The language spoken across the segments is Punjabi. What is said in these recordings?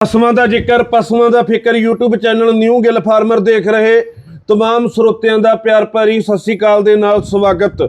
ਪਸ਼ੂਆਂ ਦਾ ਜ਼ਿਕਰ, ਪਸ਼ੂਆਂ ਦਾ ਫਿਕਰ, YouTube channel new Gill farmer ਦੇਖ ਰਹੇ ਤਮਾਮ ਸਰੋਤਿਆਂ ਦਾ ਪਿਆਰ ਭਰੀ ਸਤਿ ਸ੍ਰੀ ਅਕਾਲ ਦੇ ਨਾਲ ਸਵਾਗਤ।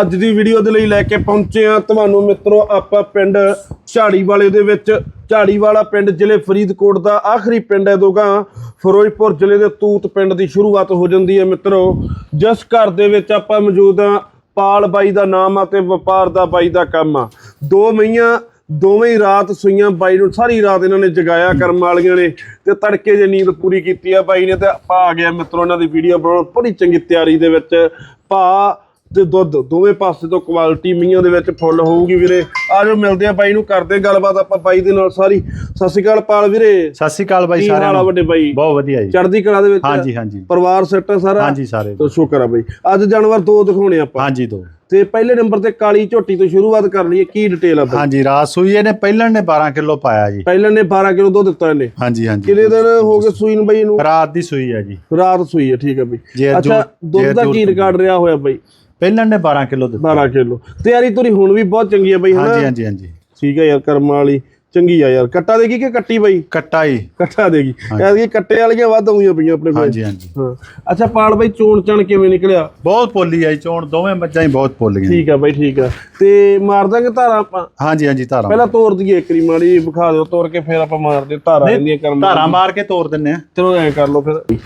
ਅੱਜ ਦੀ ਵੀਡੀਓ ਦੇ ਲਈ ਲੈ ਕੇ ਪਹੁੰਚੇ ਆ ਤੁਹਾਨੂੰ ਮਿੱਤਰੋ ਆਪਾਂ ਪਿੰਡ ਝਾੜੀ ਵਾਲੇ ਦੇ ਵਿੱਚ। ਝਾੜੀ ਵਾਲਾ ਪਿੰਡ ਜ਼ਿਲ੍ਹੇ ਫਰੀਦਕੋਟ ਦਾ ਆਖਰੀ ਪਿੰਡ ਹੈ ਦੋਗਾ। ਫਿਰੋਜ਼ਪੁਰ ਜ਼ਿਲ੍ਹੇ ਦੇ ਤੂਤ ਪਿੰਡ ਦੀ ਸ਼ੁਰੂਆਤ ਹੋ ਜਾਂਦੀ ਹੈ ਮਿੱਤਰੋ। ਜਿਸ ਘਰ ਦੇ ਵਿੱਚ ਆਪਾਂ ਮੌਜੂਦ ਆ ਪਾਲ ਬਾਈ ਦਾ ਨਾਮ ਆ ਤੇ ਵਪਾਰ ਦਾ ਬਾਈ ਦਾ ਕੰਮ ਆ। ਦੋ ਮਈਆਂ ਦੋਵੇਂ ਹੀ ਰਾਤ ਸੂਈਆਂ ਬਾਈ ਨੂੰ ਸਾਰੀ ਰਾਤ ਇਹਨਾਂ ਨੇ ਜਗਾਇਆ ਕਰਮ ਵਾਲੀਆਂ ਨੇ ਤੇ ਤੜਕੇ ਜੇ ਨੀਂਦ ਪੂਰੀ ਕੀਤੀ ਆ ਬਾਈ ਨੇ ਤੇ ਆਪਾਂ ਆ ਗਿਆ ਮਿੱਤਰੋ ਇਹਨਾਂ ਦੀ ਵੀਡੀਓ ਬਣਾਉਣ ਬੜੀ ਚੰਗੀ ਤਿਆਰੀ ਦੇ ਵਿੱਚ। ਭਾ ਤੇ ਦੁੱਧ ਦੋਵੇਂ ਪਾਸੇ ਤੋਂ ਕੁਆਲਿਟੀ ਮੀਆਂ ਦੇ ਵਿੱਚ ਫੁੱਲ ਹੋਊਗੀ ਵੀਰੇ। ਆਜੋ ਮਿਲਦੇ ਆ ਬਾਈ ਨੂੰ ਕਰਦੇ ਗੱਲਬਾਤ ਆਪਾਂ ਬਾਈ ਦੇ ਨਾਲ ਸਾਰੀ। ਸਤਿ ਸ਼੍ਰੀ ਅਕਾਲ ਪਾਲ ਵੀਰੇ। ਸਤਿ ਸ਼੍ਰੀ ਅਕਾਲ ਬਾਈ ਸਾਰਿਆਂ ਨੂੰ? ਵੱਡੇ ਬਾਈ? ਬਹੁਤ ਵਧੀਆ ਜੀ। ਚੜ੍ਹਦੀ ਕਲਾ ਦੇ ਵਿੱਚ ਹਾਂਜੀ ਹਾਂਜੀ। ਪਰਿਵਾਰ ਸੈੱਟ ਆ ਸਾਰਾ? ਹਾਂਜੀ ਸਾਰੇ। ਤਾਂ ਸ਼ੁਕਰ ਆ ਬਾਈ। ਅੱਜ ਜਾਨਵਰ ਦੋ ਦਿਖਾਉਣੇ ਆਪਾਂ। ਹਾਂਜੀ ਦੋ। ਤੇ ਪਹਿਲੇ ਨੰਬਰ ਤੇ ਕਾਲੀ ਝੋਟੀ ਤੋਂ ਸ਼ੁਰੂਆਤ ਕਰ ਲਈਏ ਕੀ ਡਿਟੇਲ ਆ ਬਾਈ? ਹਾਂਜੀ ਰਾਤ ਸੂਈ ਇਹਨੇ ਪਹਿਲਣ ਨੇ 12 ਕਿਲੋ ਪਾਇਆ ਜੀ। ਪਹਿਲਾਂ ਨੇ 12 ਕਿਲੋ ਦੁੱਧ ਦਿੱਤਾ ਇਹਨੇ। ਹਾਂਜੀ ਹਾਂਜੀ ਕਿੰਨੇ ਦਿਨ ਹੋ ਗਏ ਸੂਈ ਨੂੰ ਬਾਈ ਨੂੰ ਰਾਤ ਦੀ ਸੂਈ ਹੈ ਜੀ। ਰਾਤ ਸੂਈ ਹੈ ਠੀਕ ਹੈ ਬਾਈ। ਅੱਛਾ ਦੁੱਧ ਦਾ ਕੀ ਰਿਕਾਰਡ ਰਿਹਾ ਹੋਇਆ ਬਾਈ? ਪਹਿਲਣ ਨੇ 12 ਕਿਲੋ ਦਿੱਤਾ। 12 ਕਿਲੋ। ਤਿਆਰੀ ਤੁਰੀ ਹੁਣ ਵੀ ਬਹੁਤ ਚੰਗੀ ਹੈ ਬਾਈ ਹਾਂਜੀ ਹਾਂਜੀ ਹਾਂਜੀ। ਠੀਕ ਹੈ ਯਾਰ ਕਰਮਾਂ ਵਾਲੀ। ਚੰਗੀ ਆ ਯਾਰ। ਕੱਟਾ ਦੇਗੀ ਕਿ ਕੱਟੀ ਬਾਈ? ਕੱਟਾ ਹੀ ਕੱਟਾ ਦੇਗੀ ਐਤਕੀ ਕੱਟੇ ਵਾਲੀਆਂ ਵੱਧ ਆਉਂਦੀਆਂ ਪਈਆਂ ਆਪਣੇ ਕੋਲ। ਹਾਂਜੀ ਹਾਂਜੀ। ਹਾਂ। ਅੱਛਾ ਪਾਲ ਬਾਈ ਚੋਣ ਚਣ ਕਿਵੇਂ ਨਿਕਲਿਆ? ਬਹੁਤ ਪੋਲੀ ਆਈ ਚੋਣ ਦੋਵੇਂ ਮੱਝਾਂ ਹੀ ਬਹੁਤ ਪੋਲ ਗਈਆਂ ਠੀਕ ਆ ਬਾਈ ਠੀਕ ਆ। ਤੇ ਮਾਰ ਦਾਂਗੇ ਧਾਰਾਂ ਆਪਾਂ? ਹਾਂਜੀ ਹਾਂਜੀ ਧਾਰਾਂ। ਪਹਿਲਾਂ ਤੋੜ ਦਈਏ ਇੱਕ ਰੀ ਮਾੜੀ ਵਿਖਾ ਦਿਓ ਤੋੜ ਕੇ ਫਿਰ ਆਪਾਂ ਮਾਰਦੇ ਧਾਰਾਂ ਇਹਦੀਆਂ ਕਰਮ ਧਾਰਾਂ ਮਾਰ ਕੇ ਤੋੜ ਦਿੰਨੇ ਆ। ਚਲੋ ਐ ਕਰ ਲਓ ਫਿਰ।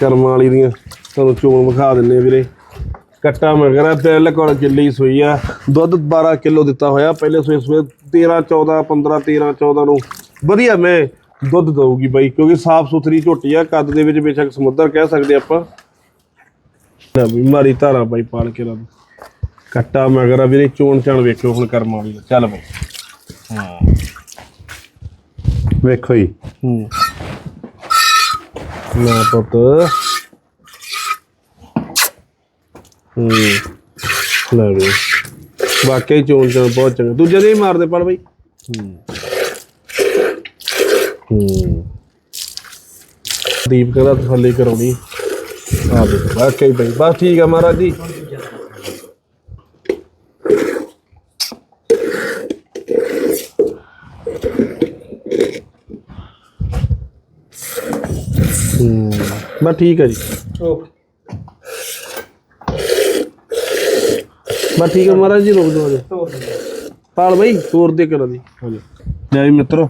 ਕਰਮਾਂ ਵਾਲੀ ਦੀਆਂ ਤੁਹਾਨੂੰ ਚੋਣ ਵਿਖਾ ਦਿੰਨੇ ਆ ਵੀਰੇ। ਕੱਟਾ ਮਗਰਾ ਬਿਲਕੁਲ ਗਿੱਲੀ ਸੂਈ ਆ। ਦੁੱਧ 12 ਕਿਲੋ ਦਿੱਤਾ ਹੋਇਆ ਪਹਿਲੇ ਸੂਏ ਸੂਏ 13 14 15 13 14 ਨੂੰ। ਵਧੀਆ ਮੈਂ ਦੁੱਧ ਦਊਗੀ ਬਾਈ ਕਿਉਂਕਿ ਸਾਫ਼ ਸੁਥਰੀ ਝੋਟੀ ਆ ਕੱਦ ਦੇ ਵਿੱਚ ਬੇਸ਼ੱਕ ਸਮੁੰਦਰ ਕਹਿ ਸਕਦੇ ਆਪਾਂ। ਲੈ ਵੀ ਮਾਰੀ ਧਾਰਾ ਬਾਈ ਪਾਲ ਕੇ ਰੱਬ ਕੱਟਾ ਮਗਰਾ ਵੀਰੇ ਚੋਣ ਚਣ ਵੇਖਿਓ ਹੁਣ ਕਰਮਾਂ ਦਾ। ਚੱਲ ਬਾਈ। ਹਾਂ। ਵੇਖੋ ਜੀ। ਹੂੰ। ਨਾ ਪੁੱਤ। ਹੂੰ। ਲੈ ਵੀ ਵਾਕਈ ਚੋਣ ਚੋਣ ਬਹੁਤ ਚੰਗਾ। ਦੂਜੇ ਦੇ ਹੀ ਮਾਰਦੇ ਪੜ ਬਈ। ਹੂੰ। ਹੂੰ। ਦੀਪ ਕਹਿੰਦਾ ਥੱਲੇ ਕਰਾਉਣੀ। ਆ ਦੇ ਵਾਕਈ ਬਈ। ਬਸ ਠੀਕ ਆ ਮਹਾਰਾਜ ਜੀ। ਬਸ ਠੀਕ ਹੈ ਜੀ। ਓਕੇ। ਬਸ ਠੀਕ ਹੈ ਮਹਾਰਾਜ ਜੀ ਰੋਕ ਦਿਓ ਅਜੇ ਪਾਲ ਬਈ ਤੋਰ ਦੇ ਕਰਾਂ ਦੀ। ਹਾਂਜੀ। ਲੈ ਵੀ ਮਿੱਤਰੋ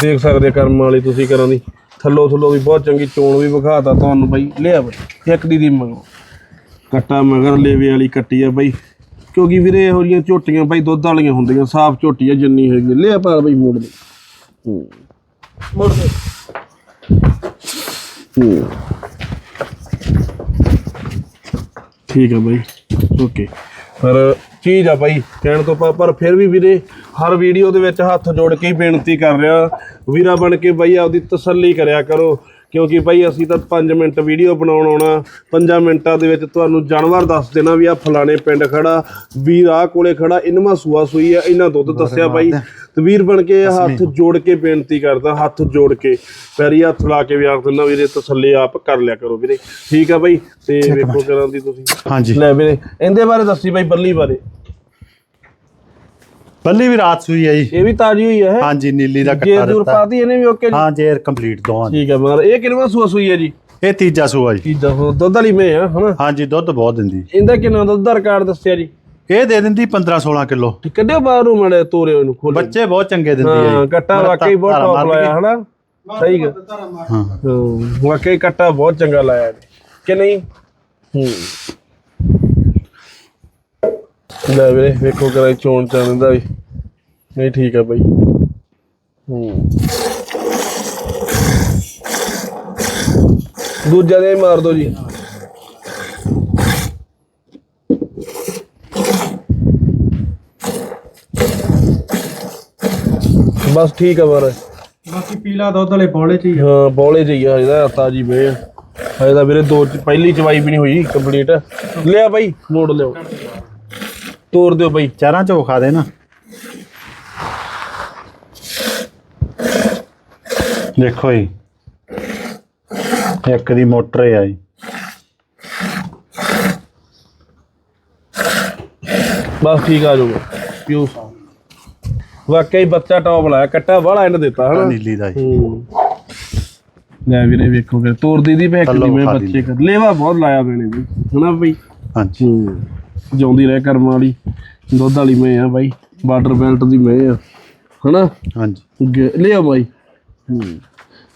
ਦੇਖ ਸਕਦੇ ਕਰਮ ਵਾਲੀ ਤੁਸੀਂ ਕਰਾਂ ਦੀ। ਥੱਲੋ ਥੱਲੋ ਵੀ ਬਹੁਤ ਚੰਗੀ ਚੋਣ ਵੀ ਵਿਖਾਤਾ ਤੁਹਾਨੂੰ ਬਈ। ਲਿਆ ਬਈ ਇੱਕ ਦੀ ਦੀ ਮਗਰ ਕੱਟਾ ਮਗਰ ਲੇਵੇ ਵਾਲੀ ਕੱਟੀ ਆ ਬਈ। ਕਿਉਂਕਿ ਵੀਰੇ ਇਹੋ ਜਿਹੀਆਂ ਝੋਟੀਆਂ ਬਈ ਦੁੱਧ ਵਾਲੀਆਂ ਹੁੰਦੀਆਂ। ਸਾਫ਼ ਝੋਟੀ ਆ ਜਿੰਨੀ ਹੈਗੀ ਲਿਆ ਪਾਲ ਬਈ ਮੋੜ ਦੇ। ਮੋੜ ਦੇ। ਠੀਕ ਆ ਬਾਈ। ਓਕੇ। ਪਰ ਚੀਜ਼ ਆ ਬਾਈ, ਕਹਿਣ ਤੋਂ ਪਾ ਪਰ ਫਿਰ ਵੀ ਵੀਰੇ, ਹਰ ਵੀਡੀਓ ਦੇ ਵਿੱਚ ਹੱਥ ਜੋੜ ਕੇ ਹੀ ਬੇਨਤੀ ਕਰ ਰਿਹਾ। ਵੀਰਾ ਬਣ ਕੇ ਬਾਈ ਆਪਦੀ ਤਸੱਲੀ ਕਰਿਆ ਕਰੋ। ਕਿਉਂਕਿ ਬਾਈ ਅਸੀਂ ਤਾਂ 5 ਮਿੰਟ ਵੀਡੀਓ ਬਣਾਉਣ ਆਉਣਾ 5 ਮਿੰਟਾਂ ਦੇ ਵਿੱਚ ਤੁਹਾਨੂੰ ਜਾਨਵਰ ਦੱਸ ਦੇਣਾ ਵੀ ਆ ਫਲਾਣੇ ਪਿੰਡ ਖੜਾ ਵੀਰ ਆ ਕੋਲੇ ਖੜਾ ਇਨਮਾ ਸੂਆ ਸੂਈ ਆ ਇਹਨਾਂ ਦੁੱਧ ਦੱਸਿਆ ਬਾਈ। ਤੇ ਵੀਰ ਬਣ ਕੇ ਹੱਥ ਜੋੜ ਕੇ ਬੇਨਤੀ ਕਰਦਾ ਹੱਥ ਜੋੜ ਕੇ। ਪੈਰੀ ਹੱਥ ਲਾ ਕੇ ਵੀ ਆਖ ਦਿੰਦਾ ਵੀਰੇ ਤਸੱਲੀ ਆਪ ਕਰ ਲਿਆ ਕਰੋ ਵੀਰੇ। ਠੀਕ ਆ ਬਾਈ ਤੇ ਵੇਖੋ ਕਰਾਂ ਦੀ ਤੁਸੀਂ। ਲੈ ਵੀਰੇ ਇਹਦੇ ਬਾਰੇ ਦੱਸੀ ਬਾਈ ਬੱਲੀ ਬਾਰੇ। ਬੱਲੀ ਵੀ ਰਾਤ ਸੂਈ ਹੈ ਜੀ ਇਹ ਵੀ ਤਾਜੀ ਹੋਈ ਹੈ ਹਾਂਜੀ ਨੀਲੀ ਦਾ ਜੇ ਕੱਟਾ ਦੂਰ ਦਿੱਤਾ। ਪਾਤੀ ਇਹਨੇ ਵੀ ਓਕੇ ਜੀ। ਹਾਂ ਜੇਰ ਕੰਪਲੀਟ ਦੋਵਾਂ ਦੀ। ਠੀਕ ਹੈ ਮਗਰ ਇਹ ਕਿੰਨਾ ਸੂਆ ਸੂਈ ਹੈ ਜੀ? ਇਹ ਤੀਜਾ ਸੂਆ ਜੀ। ਕੀ ਦੱਸੋ ਦੁੱਧ ਵਾਲੀ ਮੈਂ ਆ ਹਨਾ? ਹਾਂਜੀ ਦੁੱਧ ਬਹੁਤ ਦਿੰਦੀ। ਇਹਦਾ ਕਿੰਨਾ ਦੁੱਧ ਦਾ ਰਿਕਾਰਡ ਦੱਸਿਆ ਜੀ? ਇਹ ਦੇ ਦਿੰਦੀ 15 16 ਕਿਲੋ। ਕੱਢਿਓ ਬਾਹਰੋਂ ਮੜੇ ਤੋਰੇ ਇਹਨੂੰ ਖੋਲ ਬੱਚੇ ਬਹੁਤ ਚੰਗੇ ਦਿੰਦੀ ਹੈ ਹਾਂ ਜੀ। ਕੱਟਾ ਵਾਕਈ ਬਹੁਤ ਟੌਪ ਲਾਇਆ ਹਨਾ? ਸਹੀ ਗਾ ਹਾਂ। ਵਾਕਈ ਕੱਟਾ ਬਹੁਤ ਚੰਗਾ ਲਾਇਆ। ਕਿ ਨਹੀਂ? ਹੂੰ। ਲੈ ਵੀਰੇ ਵੇਖੋ ਕਰਾਂ ਚੋਣ ਚਾਣ ਦਾ ਵੀ। ਨਹੀਂ ਠੀਕ ਆ ਬਾਈ। ਹੂੰ। ਦੂਜਾ ਦੇ ਮਾਰ ਦੋ ਜੀ। ਬਸ ਠੀਕ ਆ ਮਾਰਾ ਬਾਕੀ ਪੀਲਾ ਦੁੱਧ ਵਾਲੇ ਬੋਲੇ ਚ ਹੀ ਆ। ਹਾਂ ਬੋਲੇ ਜਈਆ ਇਹਦਾ ਤਾਜੀ ਵੇ। ਹਜੇ ਤਾਂ ਵੀਰੇ ਦੋ ਪਹਿਲੀ ਚਵਾਈ ਵੀ ਨਹੀਂ ਹੋਈ ਕੰਪਲੀਟ ਲਿਆ ਬਾਈ ਮੋੜ ਲਿਓ। ਤੋੜ ਦਿਓ ਬਾਈ। ਚਾਰਾਂ ਚੋਂ ਖਾ ਦੇ ਨਾ। ਦੇਖੋ ਜੀ। ਇੱਕ ਦੀ ਮੋਟਰ ਹੈ ਜੀ। ਬਸ ਠੀਕ ਆ ਜਾਊਗਾ। ਪਿਓ ਵਾਕਈ ਬੱਚਾ ਟੌਪ ਲਾਇਆ ਕੱਟਾ ਬਾਹਲਾ ਐਂਡ ਦਿੱਤਾ ਹਨਾ? ਨੀਲੀ ਦਾ ਜੀ। ਹੂੰ। ਲੈ ਵੀਰੇ ਵੇਖੋ ਫਿਰ ਤੋਰ ਦੀ ਦੀ ਭੈਕ ਥੱਲੋਂ ਦੀ ਮੈਂ ਖਾ ਬੱਚੇ ਕਰ ਲੇਵਾ ਬਹੁਤ ਲਾਇਆ ਮੈਨੇ ਵੀ ਹਨਾ ਬਈ? ਹਾਂਜੀ। ਜਿਉਂਦੀ ਰਹਿ ਕਰਮ ਵਾਲੀ ਦੁੱਧ ਵਾਲੀ ਮੈਂ ਆ ਬਾਈ ਬਾਰਡਰ ਬੈਲਟ ਦੀ ਮੈਂ ਆ ਹਨਾ? ਹਾਂਜੀ। ਗ- ਲਿਆ ਬਾਈ। ਹੂੰ।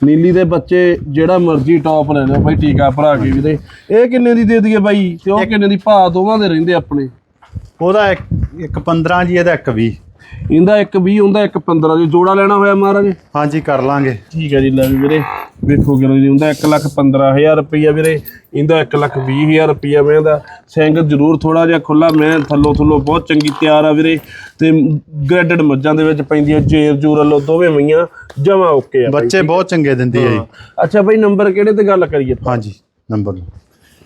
ਨੀਲੀ ਦੇ ਬੱਚੇ ਜਿਹੜਾ ਮਰਜ਼ੀ ਟੌਪ ਲੈ ਲਓ ਬਾਈ ਟੀਕਾ ਭਰਾ ਕੇ ਵੀਰੇ ਇਹ ਕਿੰਨੇ ਦੀ ਦੇ ਦਈਏ ਬਾਈ? ਤੇ ਉਹ ਕਿੰਨੇ ਦੀ? ਭਾ ਦੋਵਾਂ ਦੇ ਰਹਿੰਦੇ ਆਪਣੇ। ਉਹਦਾ ਇੱਕ ਇੱਕ 15 ਜੀ ਇਹਦਾ ਇੱਕ 20 ਇਹਦਾ ਇੱਕ 20 ਹੁੰਦਾ ਇੱਕ 15 ਜੇ ਜੋੜਾ ਲੈਣਾ ਹੋਇਆ ਮਹਾਰਾਜ। ਹਾਂਜੀ ਕਰ ਲਾਂਗੇ। ਠੀਕ ਹੈ ਜੀ ਲੈ ਵੀ ਵੀਰੇ ਵੇਖੋ ਕਿਲੋ ਜੀ ਹੁੰਦਾ 1 ਲੱਖ 15000 ਰੁਪਈਆ ਵੀਰੇ ਇਹਦਾ 1 ਲੱਖ 20000 ਰੁਪਈਆ ਮੈਂ ਦਾ ਸਿੰਘ ਜ਼ਰੂਰ ਥੋੜਾ ਜਿਹਾ ਖੁੱਲਾ ਮੈਂ ਥੱਲੋਂ ਥੱਲੋਂ ਬਹੁਤ ਚੰਗੀ ਤਿਆਰ ਆ ਵੀਰੇ ਤੇ ਗ੍ਰੈਡਡ ਮੱਝਾਂ ਦੇ ਵਿੱਚ ਪੈਂਦੀਆਂ ਜੇਰ ਜੂਰ ਵੱਲੋਂ ਦੋਵੇਂ ਮਈਆਂ ਜਮਾ ਓਕੇ ਆ। ਬੱਚੇ ਬਹੁਤ ਚੰਗੇ ਦਿੰਦੀ ਹੈ ਜੀ। ਅੱਛਾ ਬਾਈ ਨੰਬਰ ਕਿਹੜੇ ਤੇ ਗੱਲ ਕਰੀਏ? ਹਾਂਜੀ ਨੰਬਰ।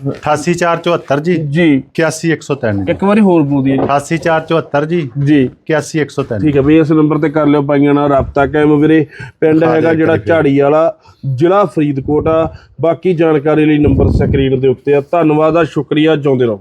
88474 ਜੀ। ਜੀ। 81103 ਜੀ। ਇੱਕ ਵਾਰੀ ਹੋਰ ਬੋਲ ਦਈਏ 88474 ਜੀ। ਜੀ। 81103 ਠੀਕ ਹੈ ਬਈ ਇਸ ਨੰਬਰ ਤੇ ਕਰ ਲਿਓ ਪਾਈਆਂ ਨਾਲ ਰਾਬਤਾ ਕਾਇਮ ਵੀਰੇ। ਪਿੰਡ ਹੈਗਾ ਜਿਹੜਾ ਝਾੜੀ ਵਾਲਾ ਜ਼ਿਲ੍ਹਾ ਫਰੀਦਕੋਟ ਆ। ਬਾਕੀ ਜਾਣਕਾਰੀ ਲਈ ਨੰਬਰ ਸਕਰੀਨ ਦੇ ਉੱਤੇ ਆ। ਧੰਨਵਾਦ ਆ ਸ਼ੁਕਰੀਆ ਜਿਉਂਦੇ ਰਹੋ।